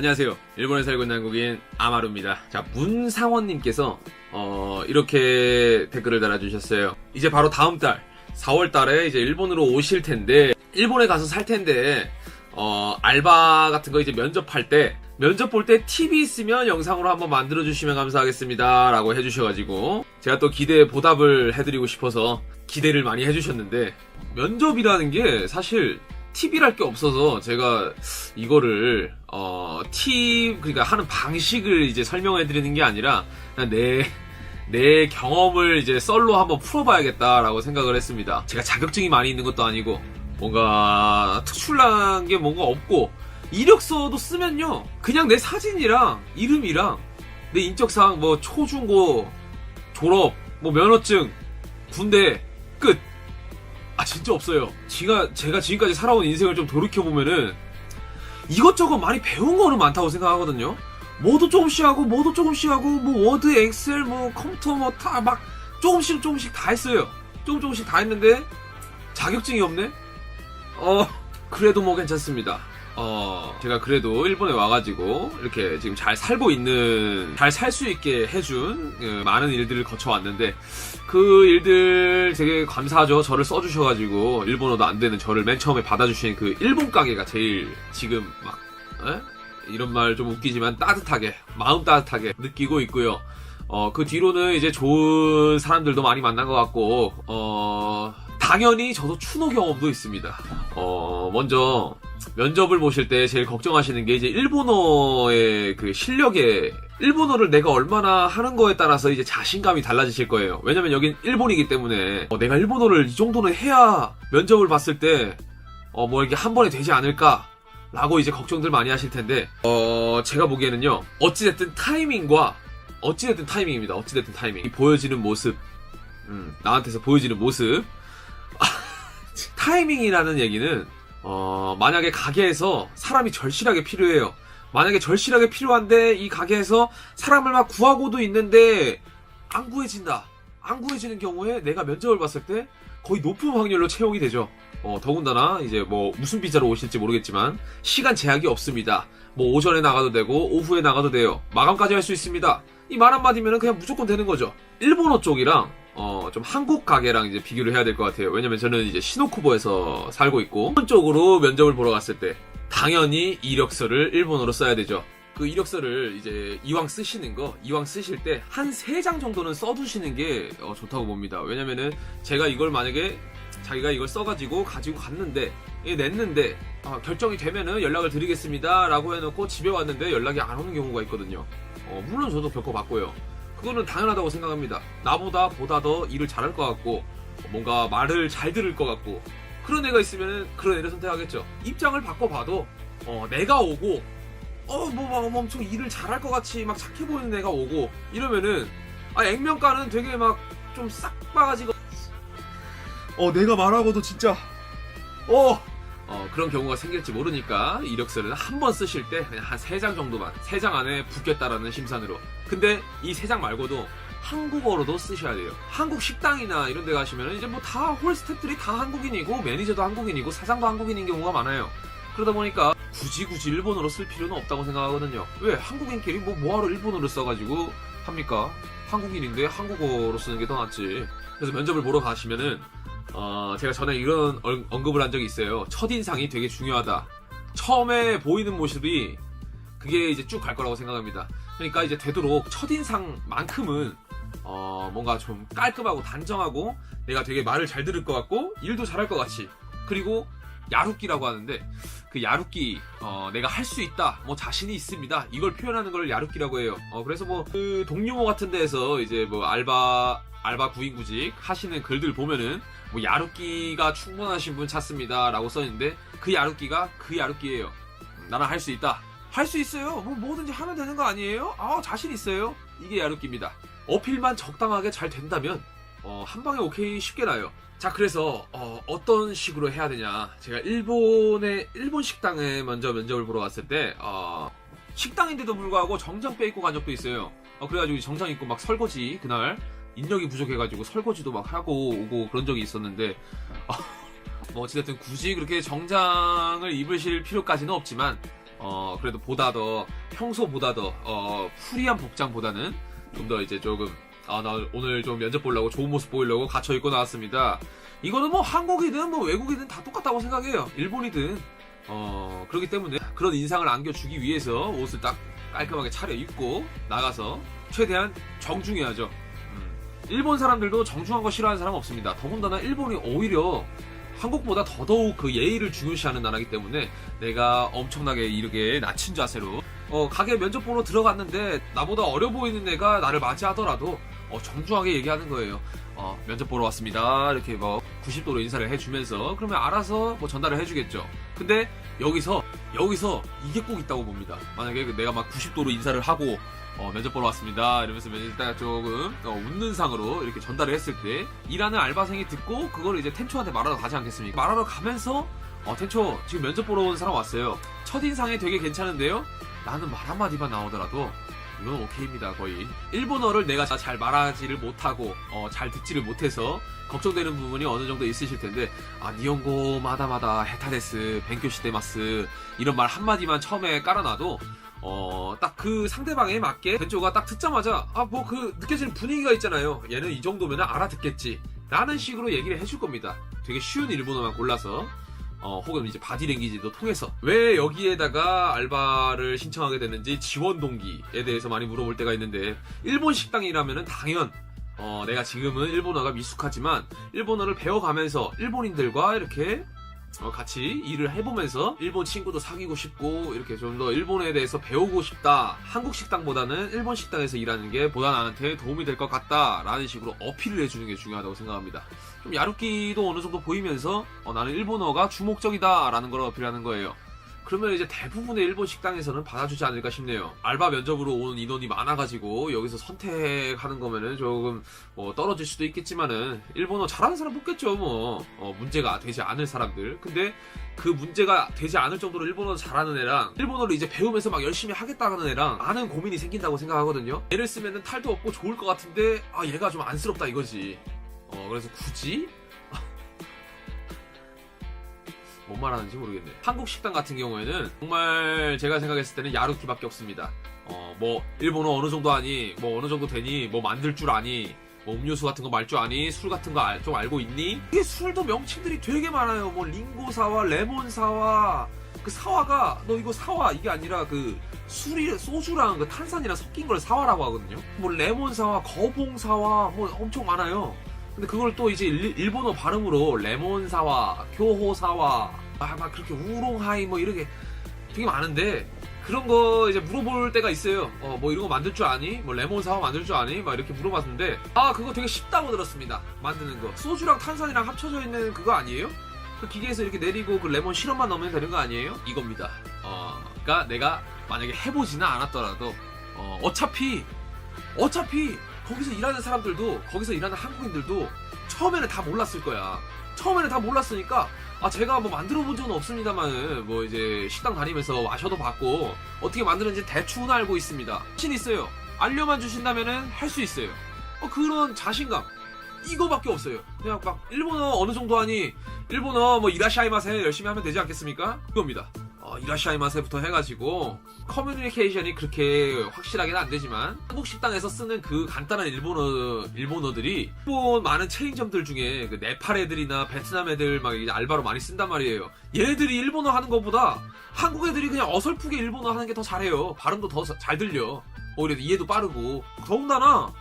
안녕하세요. 일본에 살고 있는 한국인 아마루입니다. 자, 문상원님께서 어, 이렇게 댓글을 달아주셨어요. 이제 바로 다음 달 4월 달에 이제 일본으로 오실 텐데 일본에 가서 살 텐데 어, 알바 같은 거 이제 면접할 때 면접 볼 때 팁이 있으면 영상으로 한번 만들어 주시면 감사하겠습니다. 라고 해주셔가지고 제가 또 기대에 보답을 해드리고 싶어서 기대를 많이 해주셨는데 면접이라는 게 사실 팁이랄 게 없어서 제가 이거를 어, 팁 그러니까 하는 방식을 이제 설명해 드리는 게 아니라 내 내 경험을 이제 썰로 한번 풀어봐야겠다라고 생각을 했습니다. 제가 자격증이 많이 있는 것도 아니고 뭔가 특출난 게 뭔가 없고 이력서도 쓰면요 그냥 내 사진이랑 이름이랑 내 인적사항 뭐 초중고 졸업 뭐 면허증 군대 끝 아 진짜 없어요. 제가 제가 지금까지 살아온 인생을 좀 돌이켜 보면은 이것저것 많이 배운 거는 많다고 생각하거든요. 뭐도 조금씩 하고 뭐도 조금씩 하고 뭐 워드, 엑셀, 뭐 컴퓨터 뭐 다 막 조금씩 조금씩 다 했어요. 조금 조금씩 다 했는데 자격증이 없네. 어 그래도 뭐 괜찮습니다. 어 제가 그래도 일본에 와가지고 이렇게 지금 잘 살고 있는 잘 살 수 있게 해준 그 많은 일들을 거쳐왔는데 그 일들 되게 감사하죠. 저를 써주셔가지고 일본어도 안 되는 저를 맨 처음에 받아주신 그 일본 가게가 제일 지금 막 에? 이런 말 좀 웃기지만 따뜻하게 마음 따뜻하게 느끼고 있고요. 어 그 뒤로는 이제 좋은 사람들도 많이 만난 것 같고 어 당연히 저도 추노 경험도 있습니다. 어 먼저 면접을 보실 때 제일 걱정하시는 게 이제 일본어의 그 실력에 일본어를 내가 얼마나 하는 거에 따라서 이제 자신감이 달라지실 거예요. 왜냐면 여긴 일본이기 때문에 어, 내가 일본어를 이 정도는 해야 면접을 봤을 때 어, 뭐 이게 한 번에 되지 않을까? 라고 이제 걱정들 많이 하실 텐데, 어, 제가 보기에는요, 어찌됐든 타이밍과, 어찌됐든 타이밍입니다. 어찌됐든 타이밍. 이 보여지는 모습, 음, 나한테서 보여지는 모습, 타이밍이라는 얘기는 어, 만약에 가게에서 사람이 절실하게 필요해요. 만약에 절실하게 필요한데 이 가게에서 사람을 막 구하고도 있는데 안 구해진다. 안 구해지는 경우에 내가 면접을 봤을 때 거의 높은 확률로 채용이 되죠. 어, 더군다나 이제 뭐 무슨 비자로 오실지 모르겠지만 시간 제약이 없습니다. 뭐 오전에 나가도 되고 오후에 나가도 돼요. 마감까지 할 수 있습니다. 이 말 한마디면 그냥 무조건 되는 거죠. 일본어 쪽이랑 어, 좀 한국 가게랑 이제 비교를 해야 될 것 같아요. 왜냐면 저는 이제 시노쿠보에서 살고 있고, 일본 쪽으로 면접을 보러 갔을 때, 당연히 이력서를 일본어로 써야 되죠. 그 이력서를 이제 이왕 쓰시는 거, 이왕 쓰실 때 한 세 장 정도는 써두시는 게 어, 좋다고 봅니다. 왜냐면은 제가 이걸 만약에 자기가 이걸 써가지고 가지고 갔는데, 예, 냈는데, 아, 결정이 되면은 연락을 드리겠습니다. 라고 해놓고 집에 왔는데 연락이 안 오는 경우가 있거든요. 어, 물론 저도 겪어봤고요. 그거는 당연하다고 생각합니다. 나보다 보다 더 일을 잘할 것 같고 뭔가 말을 잘 들을 것 같고 그런 애가 있으면 그런 애를 선택하겠죠. 입장을 바꿔봐도 어, 내가 오고 어뭐 막 엄청 일을 잘할 것 같이 막 착해 보이는 애가 오고 이러면은 아 액면가는 되게 막 좀싹 바가지가 어 내가 말하고도 진짜 어 어, 그런 경우가 생길지 모르니까 이력서를 한번 쓰실 때 그냥 한 세 장 정도만 세 장 안에 붙겠다라는 심산으로. 근데 이 세 장 말고도 한국어로도 쓰셔야 돼요. 한국 식당이나 이런 데 가시면 이제 뭐 다 홀 스태프들이 다 한국인이고 매니저도 한국인이고 사장도 한국인인 경우가 많아요. 그러다 보니까 굳이 굳이 일본어로 쓸 필요는 없다고 생각하거든요. 왜? 한국인끼리 뭐 뭐하러 일본어를 써가지고 합니까? 한국인인데 한국어로 쓰는 게 더 낫지. 그래서 면접을 보러 가시면은 어, 제가 전에 이런 얼- 언급을 한 적이 있어요. 첫인상이 되게 중요하다. 처음에 보이는 모습이 그게 이제 쭉 갈 거라고 생각합니다. 그러니까 이제 되도록 첫인상만큼은 어, 뭔가 좀 깔끔하고 단정하고 내가 되게 말을 잘 들을 것 같고 일도 잘할 것 같이 그리고 야루끼라고 하는데 그 야루끼 어, 내가 할 수 있다 뭐 자신이 있습니다. 이걸 표현하는 걸 야루끼라고 해요. 어, 그래서 뭐 그 동료모 같은 데에서 이제 뭐 알바 알바 구인구직 하시는 글들 보면은 뭐 야루끼가 충분하신 분 찾습니다 라고 써있는데 그 야루끼가 그 야루끼예요. 음, 나는 할 수 있다. 할 수 있어요. 뭐 뭐든지 하면 되는 거 아니에요? 아 자신 있어요. 이게 야루끼입니다. 어필만 적당하게 잘 된다면 어, 한 방에 오케이 쉽게 나요. 자 그래서 어, 떤 식으로 해야 되냐. 제가 일본의 일본 식당에 먼저 면접을 보러 갔을 때 어, 식당인데도 불구하고 정장 빼 입고 간 적도 있어요. 어, 그래가지고 정장 입고 막 설거지 그날. 인력이 부족해가지고 설거지도 막 하고 오고 그런 적이 있었는데 어, 뭐 어찌됐든 굳이 그렇게 정장을 입으실 필요까지는 없지만 어 그래도 보다 더 평소보다 더 어, 프리한 복장보다는 좀 더 이제 조금 아 나 오늘 좀 면접 보려고 좋은 모습 보이려고 갇혀 입고 나왔습니다. 이거는 뭐 한국이든 뭐 외국이든 다 똑같다고 생각해요. 일본이든 어 그렇기 때문에 그런 인상을 안겨주기 위해서 옷을 딱 깔끔하게 차려 입고 나가서 최대한 정중해야죠. 음. 일본 사람들도 정중한 거 싫어하는 사람 없습니다. 더군다나 일본이 오히려 한국보다 더더욱 그 예의를 중요시하는 나라이기 때문에 내가 엄청나게 이렇게 낮춘 자세로 어, 가게 면접 보러 들어갔는데 나보다 어려 보이는 애가 나를 맞이하더라도 어, 정중하게 얘기하는 거예요. 어, 면접 보러 왔습니다. 이렇게 뭐 90도로 인사를 해주면서 그러면 알아서 뭐 전달을 해주겠죠. 근데 여기서 여기서 이게 꼭 있다고 봅니다. 만약에 그 내가 막 90도로 인사를 하고 어, 면접 보러 왔습니다. 이러면서 면접다가 조금 어, 웃는 상으로 이렇게 전달을 했을 때 일하는 알바생이 듣고 그걸 이제 텐초한테 말하러 가지 않겠습니까? 말하러 가면서 어, 텐초 지금 면접 보러 온 사람 왔어요. 첫 인상이 되게 괜찮은데요? 나는 말 한마디만 나오더라도 이건 오케이입니다 거의. 일본어를 내가 잘 말하지를 못하고 어, 잘 듣지를 못해서 걱정되는 부분이 어느 정도 있으실 텐데 아 니온고 마다마다 헤타데스 벤교시데마스 이런 말 한마디만 처음에 깔아놔도 어, 딱 그 상대방에 맞게 벤조가 딱 듣자마자 아 뭐 그 느껴지는 분위기가 있잖아요. 얘는 이 정도면 알아듣겠지. 라는 식으로 얘기를 해줄 겁니다. 되게 쉬운 일본어만 골라서 어, 혹은 이제 바디랭귀지도 통해서 왜 여기에다가 알바를 신청하게 됐는지 지원 동기에 대해서 많이 물어볼 때가 있는데 일본 식당이라면은 당연 어, 내가 지금은 일본어가 미숙하지만 일본어를 배워가면서 일본인들과 이렇게 어, 같이 일을 해보면서 일본 친구도 사귀고 싶고 이렇게 좀 더 일본에 대해서 배우고 싶다. 한국 식당보다는 일본 식당에서 일하는 게 보다 나한테 도움이 될 것 같다 라는 식으로 어필을 해주는 게 중요하다고 생각합니다. 좀 야루끼도 어느 정도 보이면서 어, 나는 일본어가 주목적이다 라는 걸 어필하는 거예요. 그러면 이제 대부분의 일본 식당에서는 받아주지 않을까 싶네요. 알바 면접으로 온 인원이 많아가지고 여기서 선택하는 거면은 조금 뭐 떨어질 수도 있겠지만은 일본어 잘하는 사람 뽑겠죠 뭐 어, 문제가 되지 않을 사람들. 근데 그 문제가 되지 않을 정도로 일본어 잘하는 애랑 일본어를 이제 배우면서 막 열심히 하겠다는 애랑 많은 고민이 생긴다고 생각하거든요. 얘를 쓰면은 탈도 없고 좋을 것 같은데 아 얘가 좀 안쓰럽다 이거지. 어 그래서 굳이 뭔 말하는지 모르겠네. 한국 식당 같은 경우에는 정말 제가 생각했을 때는 야루키밖에 없습니다. 어, 뭐, 일본어 어느 정도 아니, 뭐 어느 정도 되니, 뭐 만들 줄 아니, 뭐 음료수 같은 거 말 줄 아니, 술 같은 거 좀 알고 있니? 이게 술도 명칭들이 되게 많아요. 뭐 링고 사와, 레몬 사와, 그 사와가 너 이거 사와 이게 아니라 그 술이 소주랑 그 탄산이랑 섞인 걸 사와라고 하거든요. 뭐 레몬 사와, 거봉 사와, 뭐 엄청 많아요. 근데 그걸 또 이제 일, 일본어 발음으로 레몬 사와, 교호 사와, 아, 막 그렇게 우롱하이 뭐 이렇게 되게 많은데 그런 거 이제 물어볼 때가 있어요. 어, 뭐 이런 거 만들 줄 아니? 뭐 레몬 사와 만들 줄 아니? 막 이렇게 물어봤는데 아, 그거 되게 쉽다고 들었습니다. 만드는 거. 소주랑 탄산이랑 합쳐져 있는 그거 아니에요? 그 기계에서 이렇게 내리고 그 레몬 시럽만 넣으면 되는 거 아니에요? 이겁니다. 어, 그러니까 내가 만약에 해보지는 않았더라도 어, 어차피 어차피 거기서 일하는 사람들도 거기서 일하는 한국인들도 처음에는 다 몰랐을 거야. 처음에는 다 몰랐으니까 아 제가 뭐 만들어 본 적은 없습니다만 뭐 이제 식당 다니면서 마셔도 봤고 어떻게 만드는지 대충은 알고 있습니다. 자신 있어요. 알려만 주신다면은 할 수 있어요. 어, 그런 자신감 이거밖에 없어요. 그냥 막 일본어 어느 정도 하니 일본어 뭐 이라시아이마세 열심히 하면 되지 않겠습니까? 그겁니다. 어, 이라시아이마세부터 해가지고 커뮤니케이션이 그렇게 확실하게는 안 되지만 한국 식당에서 쓰는 그 간단한 일본어 일본어들이 일본 많은 체인점들 중에 그 네팔 애들이나 베트남 애들 막 알바로 많이 쓴단 말이에요. 얘네들이 일본어 하는 것보다 한국 애들이 그냥 어설프게 일본어 하는 게 더 잘해요. 발음도 더 잘 들려. 오히려 이해도 빠르고 더군다나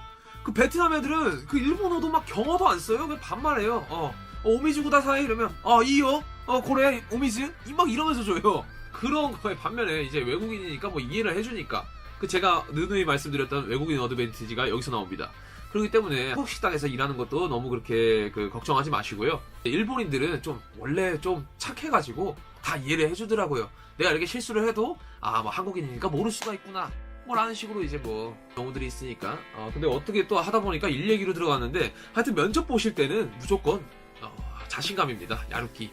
그 베트남 애들은 그 일본어도 막 경어도 안 써요. 그냥 반말해요. 어, 어 오미즈 구다사이 이러면 어 이요 어 고래 오미즈 이막 이러면서 줘요. 그런 거에 반면에 이제 외국인이니까 뭐 이해를 해주니까 그 제가 누누이 말씀드렸던 외국인 어드밴티지가 여기서 나옵니다. 그렇기 때문에 한국 식당에서 일하는 것도 너무 그렇게 그 걱정하지 마시고요. 일본인들은 좀 원래 좀 착해가지고 다 이해를 해주더라고요. 내가 이렇게 실수를 해도 아 뭐 한국인이니까 모를 수가 있구나. 뭐 라는 식으로 이제 뭐 경우들이 있으니까 어, 근데 어떻게 또 하다 보니까 일 얘기로 들어갔는데 하여튼 면접 보실 때는 무조건 어, 자신감입니다 야루키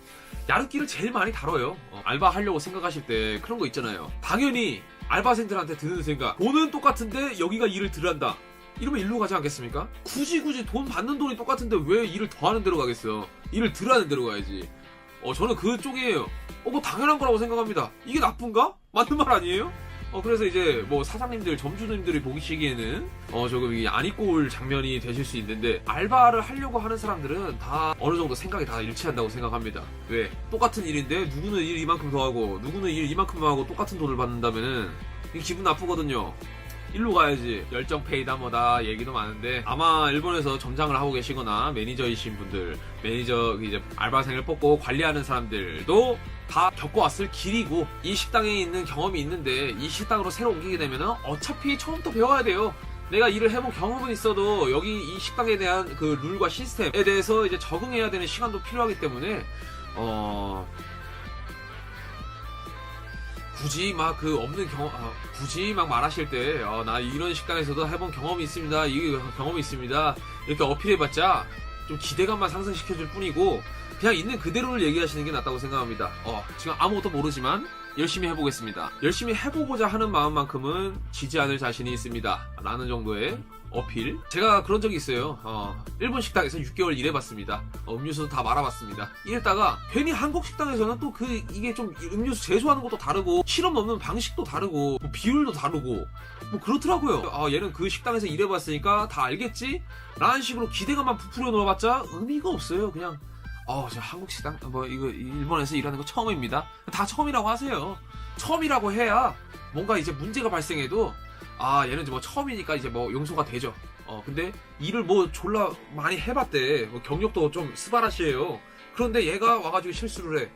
야루키를 제일 많이 다뤄요 어, 알바 하려고 생각하실 때 그런 거 있잖아요 당연히 알바생들한테 드는 생각 돈은 똑같은데 여기가 일을 덜 한다 이러면 일로 가지 않겠습니까? 굳이 굳이 돈 받는 돈이 똑같은데 왜 일을 더 하는 데로 가겠어 일을 덜 하는 데로 가야지 어, 저는 그쪽이에요. 어, 뭐 당연한 거라고 생각합니다. 이게 나쁜가? 맞는 말 아니에요? 어, 그래서 이제 뭐 사장님들, 점주님들이 보시기에는 어, 조금 이게 안 입고 올 장면이 되실 수 있는데 알바를 하려고 하는 사람들은 다 어느 정도 생각이 다 일치한다고 생각합니다. 왜? 똑같은 일인데 누구는 일 이만큼 더 하고 누구는 일 이만큼 하고 똑같은 돈을 받는다면은 기분 나쁘거든요. 일로 가야지 열정 페이다 뭐다 얘기도 많은데 아마 일본에서 점장을 하고 계시거나 매니저이신 분들 매니저 이제 알바생을 뽑고 관리하는 사람들도 다 겪어왔을 길이고 이 식당에 있는 경험이 있는데 이 식당으로 새로 옮기게 되면은 어차피 처음부터 배워야 돼요. 내가 일을 해본 경험은 있어도 여기 이 식당에 대한 그 룰과 시스템에 대해서 이제 적응해야 되는 시간도 필요하기 때문에 어 굳이 막 그 없는 경험, 아, 굳이 막 말하실 때, 어, 나 이런 식당에서도 해본 경험이 있습니다. 이 경험이 있습니다. 이렇게 어필해봤자 좀 기대감만 상승시켜줄 뿐이고, 그냥 있는 그대로를 얘기하시는 게 낫다고 생각합니다. 어, 지금 아무것도 모르지만 열심히 해보겠습니다. 열심히 해보고자 하는 마음만큼은 지지 않을 자신이 있습니다. 라는 정도의 어필. 제가 그런 적이 있어요. 어, 일본 식당에서 6개월 일해봤습니다. 어, 음료수도 다 말아봤습니다. 이랬다가 괜히 한국 식당에서는 또 그 이게 좀 음료수 제조하는 것도 다르고 실험 넣는 방식도 다르고 뭐 비율도 다르고 뭐 그렇더라고요. 아 얘는 그 식당에서 일해봤으니까 다 알겠지? 라는 식으로 기대감만 부풀려 놓아봤자 의미가 없어요. 그냥 어, 저 한국 식당, 뭐, 이거, 일본에서 일하는 거 처음입니다. 다 처음이라고 하세요. 처음이라고 해야 뭔가 이제 문제가 발생해도, 아, 얘는 뭐 처음이니까 이제 뭐 용서가 되죠. 어, 근데 일을 뭐 졸라 많이 해봤대. 뭐 경력도 좀 스바라시에요. 그런데 얘가 와가지고 실수를 해.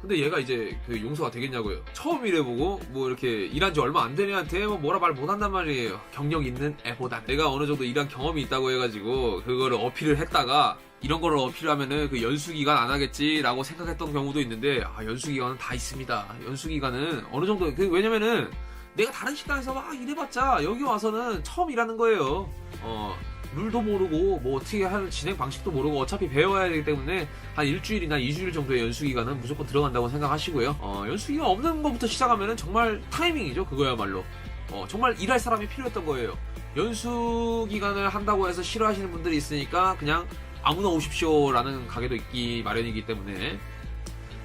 근데 얘가 이제 그 용서가 되겠냐고요. 처음 일해보고 뭐 이렇게 일한 지 얼마 안 된 애한테 뭐 뭐라 말 못한단 말이에요. 경력 있는 애보다 내가 어느 정도 일한 경험이 있다고 해가지고 그거를 어필을 했다가 이런 거를 어필하면은 그 연수 기간 안 하겠지라고 생각했던 경우도 있는데 아 연수 기간은 다 있습니다. 연수 기간은 어느 정도 그 왜냐면은 내가 다른 식당에서 막 일해봤자 여기 와서는 처음 일하는 거예요. 어 룰도 모르고 뭐 어떻게 하는 진행 방식도 모르고 어차피 배워야 되기 때문에 한 일주일이나 이주일 정도의 연수 기간은 무조건 들어간다고 생각하시고요. 어 연수 기간 없는 것부터 시작하면은 정말 타이밍이죠. 그거야말로. 어 정말 일할 사람이 필요했던 거예요. 연수 기간을 한다고 해서 싫어하시는 분들이 있으니까 그냥 아무나 오십시오라는 가게도 있기 마련이기 때문에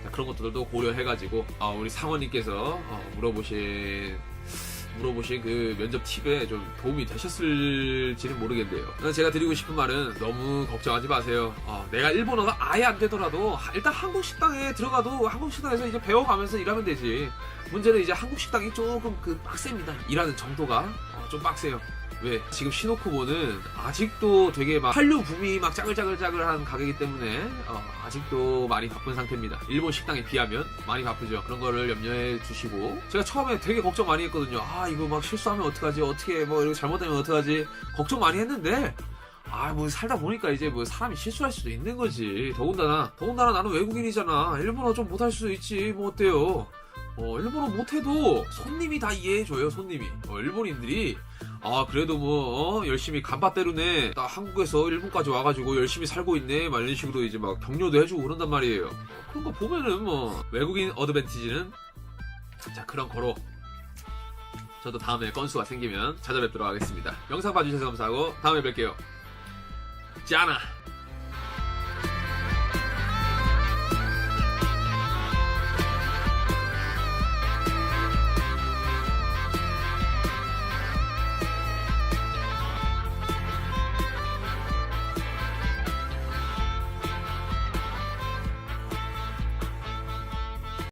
자, 그런 것들도 고려해가지고 아, 우리 상원님께서 어, 물어보신 물어보신 그 면접 팁에 좀 도움이 되셨을지는 모르겠네요. 제가 드리고 싶은 말은 너무 걱정하지 마세요. 어, 내가 일본어가 아예 안 되더라도 하- 일단 한국 식당에 들어가도 한국 식당에서 이제 배워가면서 일하면 되지. 문제는 이제 한국 식당이 조금 그 빡셉니다. 일하는 정도가 어, 좀 빡세요. 왜? 지금 시노쿠보는 아직도 되게 막 한류 붐이 막 짜글짜글짜글한 가게이기 때문에 어, 아직도 많이 바쁜 상태입니다. 일본 식당에 비하면 많이 바쁘죠. 그런 거를 염려해 주시고 제가 처음에 되게 걱정 많이 했거든요. 아 이거 막 실수하면 어떡하지? 어떻게 뭐 이렇게 잘못되면 어떡하지? 걱정 많이 했는데 아, 뭐 살다 보니까 이제 뭐 사람이 실수할 수도 있는 거지. 더군다나, 더군다나 나는 외국인이잖아. 일본어 좀 못할 수도 있지. 뭐 어때요? 어, 일본어 못해도 손님이 다 이해해줘요, 손님이. 어, 일본인들이. 아, 그래도 뭐, 어, 열심히 간바 때르네. 나 한국에서 일본까지 와가지고 열심히 살고 있네. 막 이런 식으로 이제 막 격려도 해주고 그런단 말이에요. 어, 그런 거 보면은 뭐, 외국인 어드밴티지는, 자, 그런 거로. 저도 다음에 건수가 생기면 찾아뵙도록 하겠습니다. 영상 봐주셔서 감사하고, 다음에 뵐게요. 짜나!